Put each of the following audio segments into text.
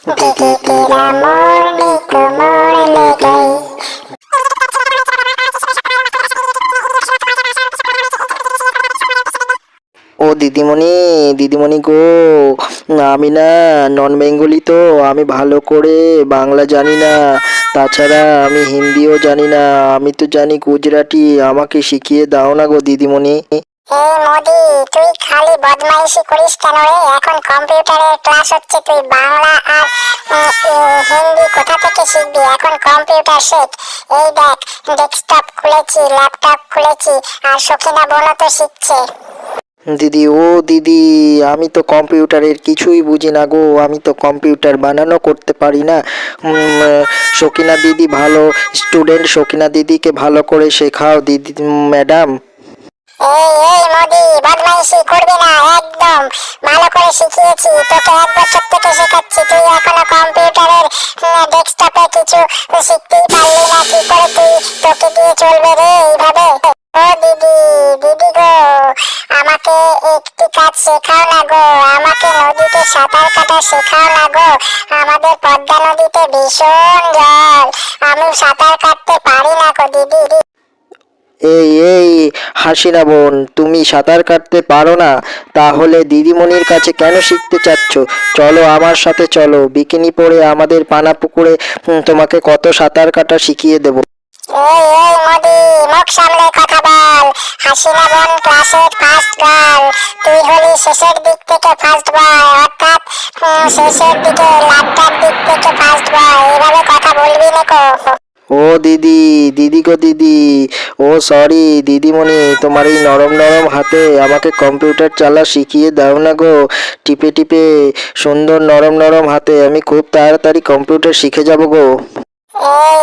ও দিদিমণি দিদিমণি গো, আমি না নন বেঙ্গলি তো, আমি ভালো করে বাংলা জানি না, তাছাড়া আমি হিন্দিও জানি না, আমি তো জানি গুজরাটি, আমাকে শিখিয়ে দাও না গো দিদিমণি। বদমাইশি করিস কেন রে? এখন কম্পিউটারের ক্লাস হচ্ছে, তুই বাংলা আর হিন্দি কোথা থেকে শিখবি? এখন কম্পিউটার শেখ। এই দেখ, ডেস্কটপ খুলেছি, ল্যাপটপ খুলেছি, আর সখিনা বোনও তো শিখছে। দিদি, ও দিদি, আমি তো কম্পিউটারের কিছুই বুঝি না গো। আমি তো কম্পিউটার বানানো করতে পারি না। সকিনা দিদি ভালো, স্টুডেন্ট সকিনা দিদিকে ভালো করে শেখাও, দিদি ম্যাডাম। এই এই মোদি না, একদম। ভালো করে শিখিয়েছি, তোকে এক বছর থেকে তুই এখনও কম্পিউটারের ডেস্কটপে কিছু শিখতেই পারলি না, কি করে তুই চলবে রে, এইভাবে? আমাকে একটি কাজ শেখাও আমাকে নদীতে সাঁতার কাটা শেখাও না গো, আমাদের পদ্মা নদীতে ভীষণ জল, আমি সাঁতার কাটতে পারি না হাসিনা বোন, তুমি সাঁতার কাটতে পারো না, তাহলে দিদিমণির কাছে কেন শিখতে চাচ্ছ? চলো আমার সাথে চলো, বিকিনি পরে আমাদের পানা পুকুরে তোমাকে কত সাঁতার কাটা শিখিয়ে দেবো। কথা দিক থেকে ফার্স্ট দিকে থেকে বলবি না ও দিদি দিদি গো দিদি। ও সরি দিদিমণি, তোমার এই নরম নরম হাতে আমাকে কম্পিউটার চালা শিখিয়ে দাও না গো। টিপে টিপে, সুন্দর নরম নরম হাতে আমি খুব তাড়াতাড়ি কম্পিউটার শিখে যাব গো। হয়ে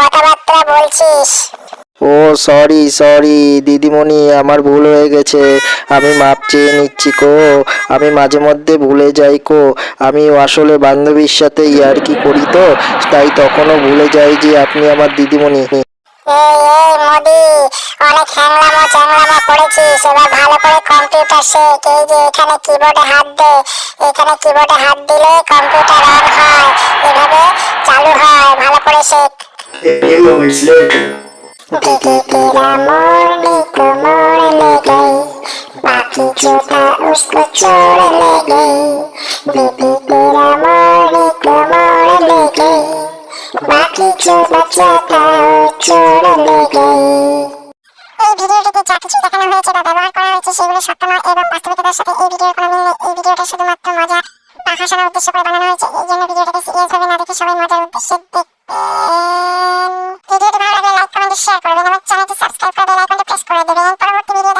কথাবার্তা বলছিস? ও সরি সরি দিদিমণি আমার ভুল হয়ে গেছে আমি মাপ চেয়ে নিচ্ছি কো আমি মাঝে মধ্যে ভুলে যাই কো আমি আসলে বান্ধবীর সাথে ইয়ার্কি করি তো তাই তখনও ভুলে যাই যে আপনি আমার দিদিমণি এই এই মোদি অনেক হ্যাংলামো চ্যাংলামো করেছিস এবার ভালো করে কম্পিউটার শেখ এই যে এখানে কিবোর্ডে হাত দে এখানে কিবোর্ডে হাত দিলে কম্পিউটার অন হয় এভাবে চালু হয় ভালো করে Sheikh Desde que el amor me comore le gay, Baki chuta usko chore le gay, Desde que el amor me comore le gay, Baki chuta chuta uchore le gay. এই ভিডিওটিতে যা কিছু দেখানো হয়েছে বা ব্যবহার করা হয়েছে সেগুলো উদ্দেশ্য করে বানানো হয়েছে এই জন্য ভিডিওটাকে সিরিয়াসভাবে না দেখে সবাই মজার উদ্দেশ্যে দেখবেন শেয়ার করবেন আমার চ্যানেলটি সাবস্ক্রাইব করে বেল আইকনটি প্রেস করে দেবেন। পরবর্তী ভিডিও